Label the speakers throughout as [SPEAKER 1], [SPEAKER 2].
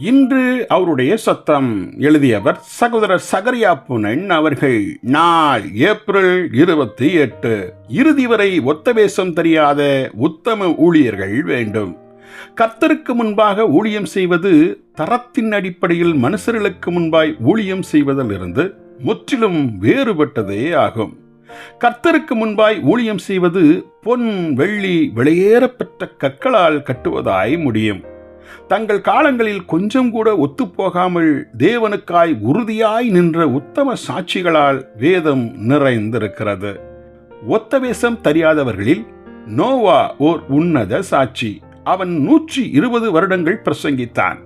[SPEAKER 1] இன்று அவருடைய சத்தம் எழுதியவர் சகோதரர் சகரியா புனன் அவர்கள். நாள் ஏப்ரல் இருபத்தி எட்டு. இறுதி வரை ஒத்த வேஷம் தெரியாத உத்தம ஊழியர்கள் வேண்டும். கர்த்தருக்கு முன்பாக ஊழியம் செய்வது தரத்தின் அடிப்படையில் மனுஷர்களுக்கு முன்பாய் ஊழியம் செய்வதிலிருந்து முற்றிலும் வேறுபட்டதே ஆகும். கர்த்தருக்கு முன்பாய் ஊழியம் செய்வது பொன் வெள்ளி வெளியேறப்பெற்ற கற்களால் கட்டுவதாய் முடியும். தங்கள் காலங்களில் கொஞ்சம் கூட ஒத்துப்போகாமல் தேவனுக்காய் உறுதியாய் நின்ற உத்தம சாட்சிகளால் வேதம் நிறைந்திருக்கிறது. ஒத்த வேஷம் தெரியாதவர்களில் நோவா ஓர் உன்னத சாட்சி. அவன் நூற்றி இருபது வருடங்கள் பிரசங்கித்தான்.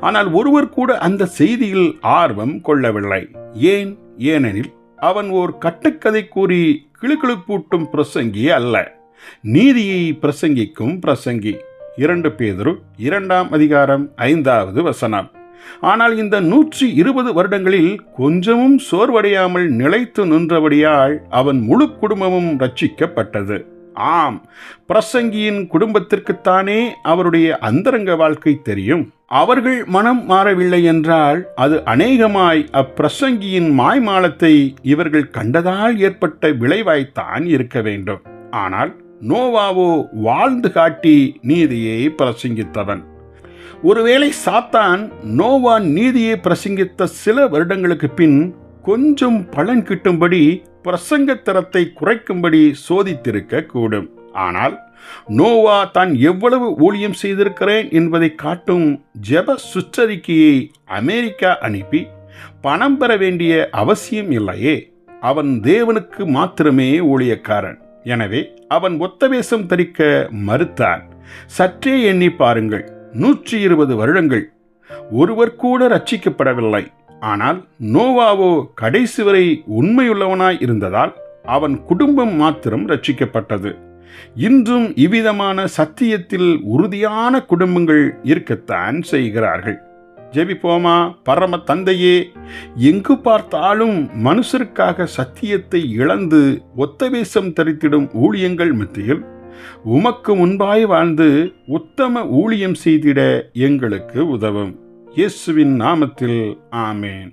[SPEAKER 1] ஆனால் ஒருவர் கூட அந்த செய்தியில் ஆர்வம் கொள்ளவில்லை. ஏன்? ஏனெனில் அவன் ஓர் கட்டுக்கதை கூறி கிளுகிளுப்பூட்டும் பிரசங்கி அல்ல. நீதியை பிரசங்கிக்கும் பிரசங்கி. இரண்டு பேதரு இரண்டாம் அதிகாரம் ஐந்தாவது வசனம். ஆனால் இந்த நூற்றி இருபது வருடங்களில் கொஞ்சமும் சோர்வடையாமல் நிலைத்து நின்றபடியால் அவன் முழு குடும்பமும் ரட்சிக்கப்பட்டது ஆம் பிரசங்கியின் குடும்பத்திற்குத்தானே அவருடைய அந்தரங்க வாழ்க்கை தெரியும். அவர்கள் மனம் மாறவில்லை என்றால் அது அநேகமாய் அப்பிரசங்கியின் மாய்மாலத்தை இவர்கள் கண்டதால் ஏற்பட்ட விளைவாய்த்தான் இருக்க வேண்டும். ஆனால் நோவாவோ வாழ்ந்து காட்டி நீதியை பிரசங்கித்தவன். ஒருவேளை சாத்தான் நோவா நீதியை பிரசங்கித்த சில வருடங்களுக்கு பின் கொஞ்சம் பலன் கிட்டும்படி பிரசங்க தரத்தை குறைக்கும்படி சோதித்திருக்க கூடும். ஆனால் நோவா தான் எவ்வளவு ஊழியம் செய்திருக்கிறேன் என்பதை காட்டும் ஜெப சுற்றறிக்கையை அமெரிக்கா அனுப்பி பணம் பெற வேண்டிய அவசியம் இல்லையே. அவன் தேவனுக்கு மாத்திரமே ஊழியக்காரன். எனவே அவன் ஒத்தவேசம் தரிக்க மறுத்தான். சற்றே எண்ணி பாருங்கள் நூற்றி இருபது வருடங்கள். ஒருவர் கூட ரட்சிக்கப்படவில்லை. ஆனால் நோவாவோ கடைசி வரை உண்மையுள்ளவனாய் இருந்ததால் அவன் குடும்பம் மாத்திரம் ரட்சிக்கப்பட்டது. இன்றும் இவ்விதமான சத்தியத்தில் உறுதியான குடும்பங்கள் இருக்கத்தான் செய்கிறார்கள். ஜெபிப்போமா? பரம தந்தையே எங்கு பார்த்தாலும் மனுஷருக்காக சத்தியத்தை இழந்து ஒத்தவேசம் தரித்திடும் ஊழியங்கள் மத்தியில் உமக்கு முன்பாய் வாழ்ந்து உத்தம ஊழியம் செய்திட எங்களுக்கு உதவும். இயேசுவின் நாமத்தில் ஆமேன்.